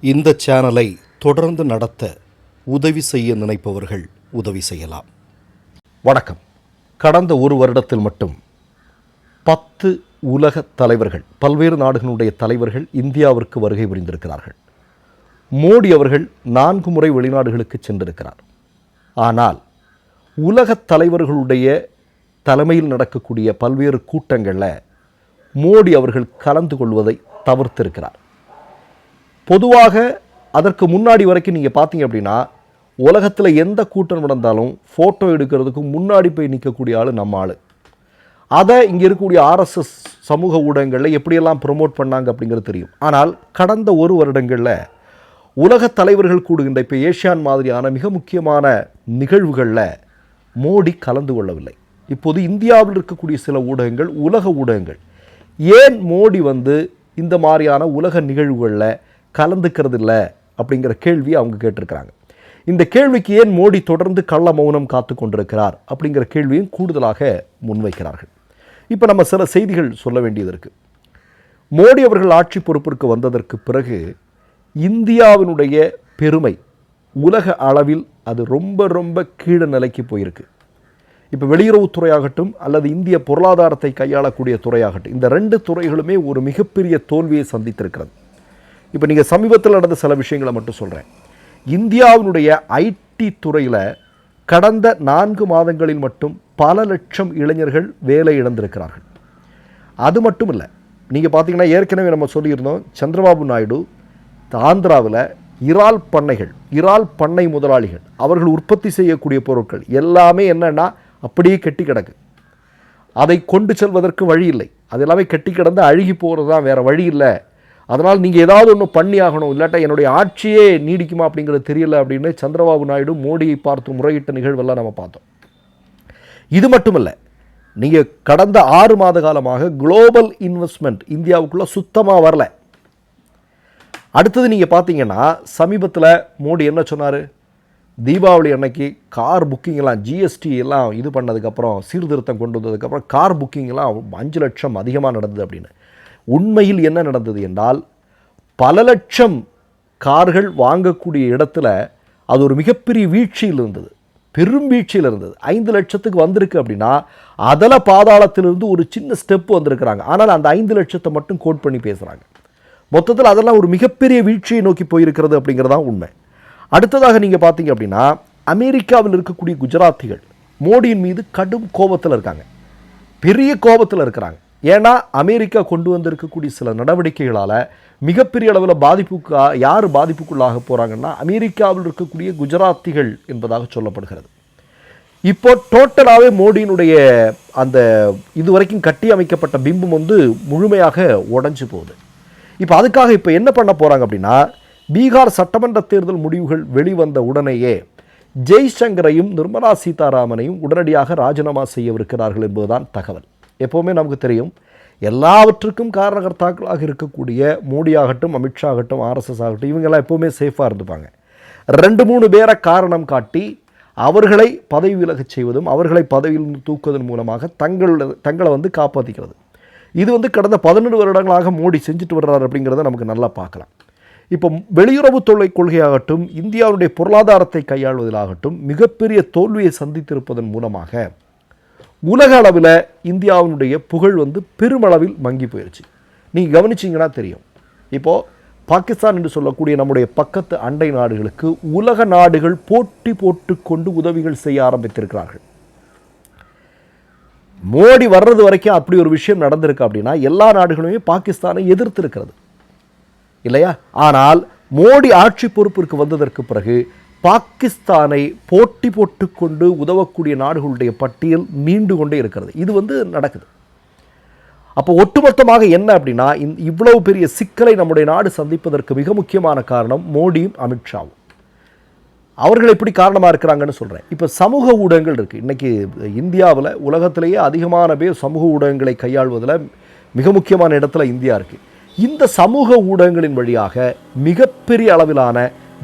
இந்த சேனலை தொடர்ந்து நடத்த உதவி செய்ய நினைப்பவர்கள் உதவி செய்யலாம். வணக்கம். கடந்த ஒரு வருடத்தில் மட்டும் பத்து உலக தலைவர்கள் பல்வேறு நாடுகளுடைய தலைவர்கள் இந்தியாவிற்கு வருகை புரிந்திருக்கிறார்கள். மோடி அவர்கள் நான்கு முறை வெளிநாடுகளுக்கு சென்றிருக்கிறார். ஆனால் உலகத் தலைவர்களுடைய தலைமையில் நடக்கக்கூடிய பல்வேறு கூட்டங்களில் மோடி அவர்கள் கலந்து கொள்வதை தவிர்த்திருக்கிறார். பொதுவாக அதற்கு முன்னாடி வரைக்கும் நீங்கள் பார்த்தீங்க அப்படின்னா உலகத்தில் எந்த கூட்டம் நடந்தாலும் ஃபோட்டோ எடுக்கிறதுக்கு முன்னாடி போய் நிற்கக்கூடிய ஆள் நம்ம ஆள். அதை இங்கே இருக்கக்கூடிய ஆர்எஸ்எஸ் சமூக ஊடகங்களில் எப்படியெல்லாம் ப்ரொமோட் பண்ணாங்க அப்படிங்கிறது தெரியும். ஆனால் கடந்த ஒரு வருடங்களில் உலக தலைவர்கள் கூடுகின்ற இப்போ ஏஷியான் மாதிரியான மிக முக்கியமான நிகழ்வுகளில் மோடி கலந்து கொள்ளவில்லை. இப்போது இந்தியாவில் இருக்கக்கூடிய சில ஊடகங்கள் உலக ஊடகங்கள். ஏன் மோடி வந்து இந்த மாதிரியான உலக நிகழ்வுகளில் கலந்துக்கிறது இல்லை அப்படிங்கிற கேள்வி அவங்க கேட்டிருக்கிறாங்க. இந்த கேள்விக்கு ஏன் மோடி தொடர்ந்து கள்ள மௌனம் காத்து கொண்டிருக்கிறார் அப்படிங்கிற கேள்வியும் கூடுதலாக முன்வைக்கிறார்கள். இப்போ நம்ம சில செய்திகள் சொல்ல வேண்டியது இருக்குது மோடி அவர்கள் ஆட்சி பொறுப்பிற்கு வந்ததற்கு பிறகு இந்தியாவினுடைய பெருமை உலக அளவில் அது ரொம்ப ரொம்ப கீழ நிலைக்கு போயிருக்கு. இப்போ வெளியுறவுத்துறையாகட்டும் அல்லது இந்திய பொருளாதாரத்தை கையாளக்கூடிய துறையாகட்டும் இந்த ரெண்டு துறைகளுமே ஒரு மிகப்பெரிய தோல்வியை சந்தித்திருக்கிறது. இப்போ நீங்கள் சமீபத்தில் நடந்த சில விஷயங்களை மட்டும் சொல்கிறேன் இந்தியாவினுடைய ஐடி துறையில் கடந்த நான்கு மாதங்களில் மட்டும் பல லட்சம் இளைஞர்கள் வேலை இழந்திருக்கிறார்கள். அது மட்டும் இல்லை நீங்கள் பார்த்தீங்கன்னா ஏற்கனவே நம்ம சொல்லியிருந்தோம் சந்திரபாபு நாயுடு ஆந்திராவில் இறால் பண்ணைகள் இறால் பண்ணை முதலாளிகள் அவர்கள் உற்பத்தி செய்யக்கூடிய பொருட்கள் எல்லாமே என்னென்னா அப்படியே கெட்டி கிடக்கு. அதை கொண்டு செல்வதற்கு வழி இல்லை. அது எல்லாமே கெட்டி கிடந்து அழுகி போகிறது தான் வேறு வழி இல்லை. அதனால் நீங்கள் ஏதாவது ஒன்று பண்ணி ஆகணும். இல்லாட்டா என்னுடைய ஆட்சியே நீடிக்குமா அப்படிங்கிறது தெரியல அப்படின்னு சந்திரபாபு நாயுடு மோடியை பார்த்து முறையிட்ட நிகழ்வெல்லாம் நம்ம பார்த்தோம். இது மட்டுமல்ல நீங்கள் கடந்த ஆறு மாத காலமாக குளோபல் இன்வெஸ்ட்மெண்ட் இந்தியாவுக்குள்ளே சுத்தமாக வரல. அடுத்தது நீங்கள் பார்த்தீங்கன்னா சமீபத்தில் மோடி என்ன சொன்னார்? தீபாவளி அன்னைக்கு கார் புக்கிங் எல்லாம் ஜிஎஸ்டி எல்லாம் இது பண்ணதுக்கப்புறம் சீர்திருத்தம் கொண்டு வந்ததுக்கப்புறம் கார் புக்கிங் எல்லாம் அஞ்சு லட்சம் அதிகமாக நடந்தது அப்படின்னு. உண்மையில் என்ன நடந்தது என்றால் பல லட்சம் கார்கள் வாங்கக்கூடிய இடத்துல அது ஒரு மிகப்பெரிய வீழ்ச்சியில் இருந்தது. பெரும் வீழ்ச்சியில் இருந்தது. ஐந்து லட்சத்துக்கு வந்திருக்கு அப்படின்னா அதில் பாதாளத்திலிருந்து ஒரு சின்ன ஸ்டெப் வந்திருக்கிறாங்க. ஆனால் அந்த ஐந்து லட்சத்தை மட்டும் கோட் பண்ணி பேசுகிறாங்க மொத்தத்தில் அதெல்லாம் ஒரு மிகப்பெரிய வீழ்ச்சியை நோக்கி போயிருக்கிறது அப்படிங்கிறதான் உண்மை. அடுத்ததாக நீங்கள் பார்த்தீங்க அப்படின்னா அமெரிக்காவில் இருக்கக்கூடிய குஜராத்திகள் மோடியின் மீது கடும் கோபத்தில் இருக்காங்க. பெரிய கோபத்தில் இருக்கிறாங்க. ஏன்னா அமெரிக்கா கொண்டு வந்திருக்கக்கூடிய சில நடவடிக்கைகளால் மிகப்பெரிய அளவில் பாதிப்புக்கு யார் பாதிப்புக்குள்ளாக போகிறாங்கன்னா அமெரிக்காவில் இருக்கக்கூடிய குஜராத்திகள் என்பதாக சொல்லப்படுகிறது. இப்போ டோட்டலாகவே மோடியினுடைய அந்த இதுவரைக்கும் கட்டி அமைக்கப்பட்ட பிம்பம் வந்து முழுமையாக உடஞ்சி போகுது. இப்போ அதுக்காக இப்போ என்ன பண்ண போகிறாங்க அப்படின்னா பீகார் சட்டமன்ற தேர்தல் முடிவுகள் வெளிவந்த உடனேயே ஜெய்சங்கரையும் நிர்மலா சீதாராமனையும் உடனடியாக ராஜினாமா செய்யவிருக்கிறார்கள் என்பதுதான் தகவல். எப்போவுமே நமக்கு தெரியும். எல்லாவற்றுக்கும் காரணகர்த்தாக்களாக இருக்கக்கூடிய மோடியாகட்டும் அமித்ஷாகட்டும் அமித்ஷா ஆகட்டும் ஆர்எஸ்எஸ் ஆகட்டும் இவங்கெல்லாம் எப்போவுமே சேஃபாக இருந்துப்பாங்க. ரெண்டு மூணு பேரை காரணம் காட்டி அவர்களை பதவி விலகச் செய்வதும் அவர்களை பதவியில் தூக்குவதன் மூலமாக தங்கள் தங்களை வந்து காப்பாற்றிக்கிறது இது வந்து கடந்த பதினெண்டு வருடங்களாக மோடி செஞ்சுட்டு வர்றாரு அப்படிங்கிறத நமக்கு நல்லா பார்க்கலாம். இப்போ வெளியுறவு தொல்லை கொள்கையாகட்டும் இந்தியாவுடைய பொருளாதாரத்தை கையாள்வதிலாகட்டும் மிகப்பெரிய தோல்வியை சந்தித்திருப்பதன் மூலமாக உலக அளவில் இந்தியாவினுடைய புகழ் வந்து பெருமளவில் மங்கி போயிடுச்சு நீங்கள் கவனிச்சிங்கன்னா தெரியும். இப்போது பாகிஸ்தான் என்று சொல்லக்கூடிய நம்முடைய பக்கத்து அண்டை நாடுகளுக்கு உலக நாடுகள் போட்டி போட்டுக்கொண்டு உதவிகள் செய்ய ஆரம்பித்திருக்கிறார்கள். மோடி வர்றது வரைக்கும் அப்படி ஒரு விஷயம் நடந்திருக்கு அப்படின்னா எல்லா நாடுகளுமே பாகிஸ்தானை எதிர்த்து இருக்கிறது இல்லையா? ஆனால் மோடி ஆட்சி பொறுப்பிற்கு வந்ததற்கு பிறகு பாகிஸ்தானை போட்டி போட்டுக்கொண்டு உதவக்கூடிய நாடுகளுடைய பட்டியல் நீண்டு கொண்டே இருக்கிறது. இது வந்து நடக்குது. அப்போ ஒட்டுமொத்தமாக என்ன அப்படின்னா இந் இவ்வளவு பெரிய சிக்கலை நம்முடைய நாடு சந்திப்பதற்கு மிக முக்கியமான காரணம் மோடியும் அமித்ஷாவும். அவர்கள் எப்படி காரணமாக இருக்கிறாங்கன்னு சொல்கிறேன் இப்போ சமூக ஊடகங்கள் இருக்குது இன்றைக்கி இந்தியாவில் உலகத்திலேயே அதிகமான பேர் சமூக ஊடகங்களை கையாள்வதில் மிக முக்கியமான இடத்துல இந்தியா இருக்குது இந்த சமூக ஊடகங்களின் வழியாக மிகப்பெரிய அளவிலான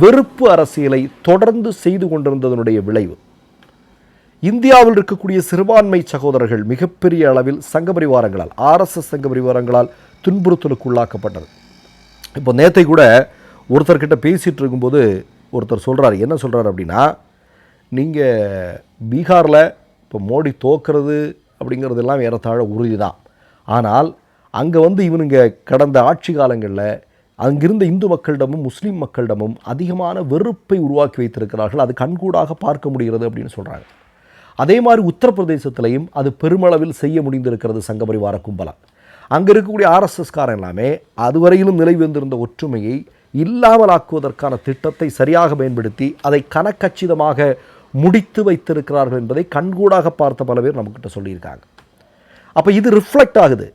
வெறுப்பு அரசியலை தொடர்ந்து செய்து கொண்டிருந்ததனுடைய விளைவு. இந்தியாவில் இருக்கக்கூடிய சிறுபான்மை சகோதரர்கள் மிகப்பெரிய அளவில் சங்க பரிவாரங்களால் ஆர்எஸ்எஸ் சங்க பரிவாரங்களால் துன்புறுத்தலுக்கு உள்ளாக்கப்பட்டது. இப்போ நேத்தை கூட ஒருத்தர்கிட்ட பேசிகிட்டு இருக்கும்போது ஒருத்தர் சொல்கிறாரு என்ன சொல்கிறாரு அப்படின்னா நீங்கள் பீகாரில் இப்போ மோடி தோக்கிறது அப்படிங்கிறதெல்லாம் ஏறத்தாழ உறுதி தான் ஆனால் அங்கே வந்து இவனுங்க கடந்த ஆட்சி காலங்களில் அங்கிருந்த இந்து மக்களிடமும் முஸ்லீம் மக்களிடமும் அதிகமான வெறுப்பை உருவாக்கி வைத்திருக்கிறார்கள். அது கண்கூடாக பார்க்க முடிகிறது அப்படின்னு சொல்கிறாங்க அதே மாதிரி உத்தரப்பிரதேசத்திலையும் அது பெருமளவில் செய்ய முடிந்திருக்கிறது சங்கபரிவார கும்பலா. அங்கே இருக்கக்கூடிய ஆர்எஸ்எஸ்காரன் எல்லாமே அதுவரையிலும் நிலை வந்திருந்த ஒற்றுமையை இல்லாமலாக்குவதற்கான திட்டத்தை சரியாக பயன்படுத்தி அதை கனக்கச்சிதமாக முடித்து வைத்திருக்கிறார்கள் என்பதை கண்கூடாக பார்த்த பல பேர் நம்மக்கிட்ட சொல்லியிருக்காங்க. அப்போ இது ரிஃப்ளெக்ட் ஆகுது.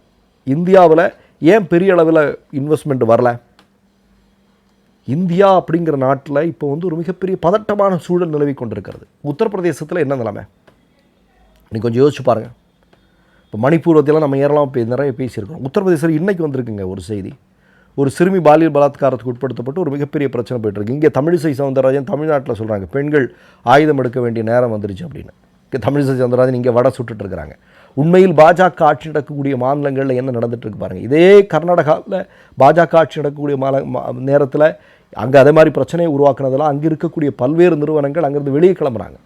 இந்தியாவில் ஏன் பெரிய அளவில் இன்வெஸ்ட்மெண்ட் வரல? இந்தியா அப்படிங்கிற நாட்டில் இப்போ வந்து ஒரு மிகப்பெரிய பதட்டமான சூழல் நிலவி கொண்டிருக்கிறது. உத்தரப்பிரதேசத்தில் என்ன நிலைமை? நீ கொஞ்சம் யோசிச்சு பாருங்கள் இப்போ மணிப்பூர் நம்ம ஏறலாம் பே நிறைய பேசியிருக்கோம் உத்தரப்பிரதேசத்தில் இன்றைக்கி வந்திருக்குங்க ஒரு செய்தி. ஒரு சிறுமி பாலியல் பலாத்காரத்துக்கு உட்படுத்தப்பட்டு ஒரு மிகப்பெரிய பிரச்சனை போயிட்டுருக்கு. இங்கே தமிழிசை சவுந்தரராஜன் தமிழ்நாட்டில் சொல்கிறாங்க பெண்கள் ஆயுதம் எடுக்க வேண்டிய நேரம் வந்துருச்சு அப்படின்னு. இங்கே தமிழிசை சவுந்தரராஜன் இங்கே வடை சுட்டுட்டு இருக்கிறாங்க. உண்மையில் பாஜக ஆட்சி நடக்கக்கூடிய மாநிலங்களில் என்ன நடந்துகிட்ருக்கு பாருங்கள் இதே கர்நாடகாவில் பாஜக ஆட்சி நடக்கக்கூடிய மால நேரத்தில் அங்கே அதே மாதிரி பிரச்சனையை உருவாக்குனதெல்லாம் அங்கே இருக்கக்கூடிய பல்வேறு நிறுவனங்கள் அங்கேருந்து வெளியே கிளம்புறாங்க.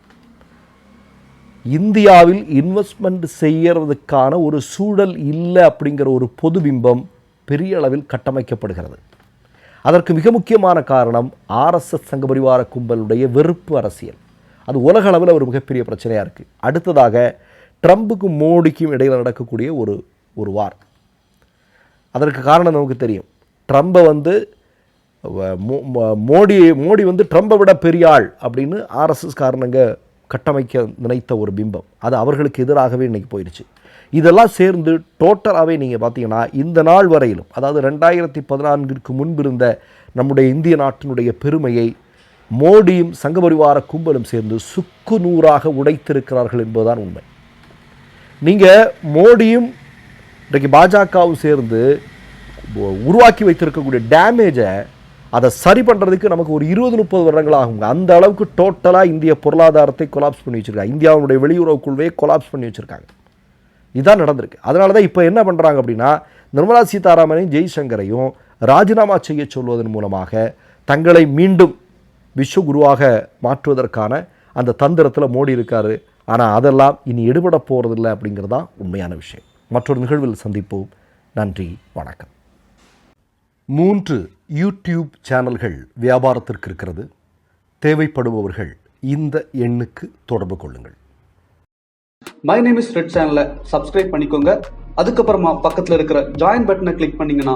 இந்தியாவில் இன்வெஸ்ட்மெண்ட் செய்யறதுக்கான ஒரு சூழல் இல்லை அப்படிங்கிற ஒரு பொது பிம்பம் பெரிய அளவில் கட்டமைக்கப்படுகிறது. அதற்கு மிக முக்கியமான காரணம் ஆர்எஸ்எஸ் சங்க பரிவார கும்பலுடைய வெறுப்பு அரசியல். அது உலக அளவில் ஒரு மிகப்பெரிய பிரச்சனையாக இருக்குது அடுத்ததாக ட்ரம்புக்கும் மோடிக்கும் இடையில் நடக்கக்கூடிய ஒரு ஒரு வார் அதற்கு காரணம் நமக்கு தெரியும். ட்ரம்பை வந்து மோ- மோ- மோடி மோடி வந்து ட்ரம்பை விட பெரிய ஆள் அப்படின்னு ஆர்எஸ்எஸ் காரணங்க கட்டமைக்க நினைத்த ஒரு பிம்பம். அது அவர்களுக்கு எதிராகவே இன்றைக்கி போயிடுச்சு. இதெல்லாம் சேர்ந்து டோட்டலாகவே நீங்கள் பார்த்தீங்கன்னா இந்த நாள் வரையிலும் அதாவது ரெண்டாயிரத்தி பதினான்கிற்கு முன்பு இருந்த நம்முடைய இந்திய நாட்டினுடைய பெருமையை மோடியும் சங்கபரிவார கும்பலும் சேர்ந்து சுக்கு நூறாக உடைத்திருக்கிறார்கள் என்பதுதான் உண்மை. நீங்கள் மோடியும் இன்றைக்கு பாஜகவும் சேர்ந்து உருவாக்கி வைத்திருக்கக்கூடிய டேமேஜை அதை சரி பண்ணுறதுக்கு நமக்கு ஒரு இருபது முப்பது வருடங்கள் ஆகுங்க. அந்த அளவுக்கு டோட்டலாக இந்திய பொருளாதாரத்தை கொலாப்ஸ் பண்ணி வச்சுருக்காங்க. இந்தியாவுடைய வெளியுறவு குழுவே கொலாப்ஸ் பண்ணி வச்சுருக்காங்க. இதான் நடந்திருக்கு. அதனால தான் இப்போ என்ன பண்ணுறாங்க அப்படின்னா நிர்மலா சீதாராமனையும் ஜெய்சங்கரையும் ராஜினாமா செய்ய சொல்வதன் மூலமாக தங்களை மீண்டும் விஸ்வகுருவாக மாற்றுவதற்கான அந்த தந்திரத்தில் மோடி இருக்கார். ஆனால் அதெல்லாம் இனி எடுபட போகிறதில்ல அப்படிங்கிறது தான் உண்மையான விஷயம். மற்றொரு நிகழ்வில் சந்திப்போம். நன்றி வணக்கம். மூன்று யூடியூப் சேனல்கள் வியாபாரத்திற்கு இருக்கிறது. தேவைப்படுபவர்கள் இந்த எண்ணுக்கு தொடர்பு கொள்ளுங்கள். மை நேம் இஸ் ரெட் சேனலை சப்ஸ்கிரைப் பண்ணிக்கோங்க. அதுக்கப்புறமா பக்கத்துல இருக்கிற ஜாயின் பட்டனை கிளிக் பண்ணீங்கன்னா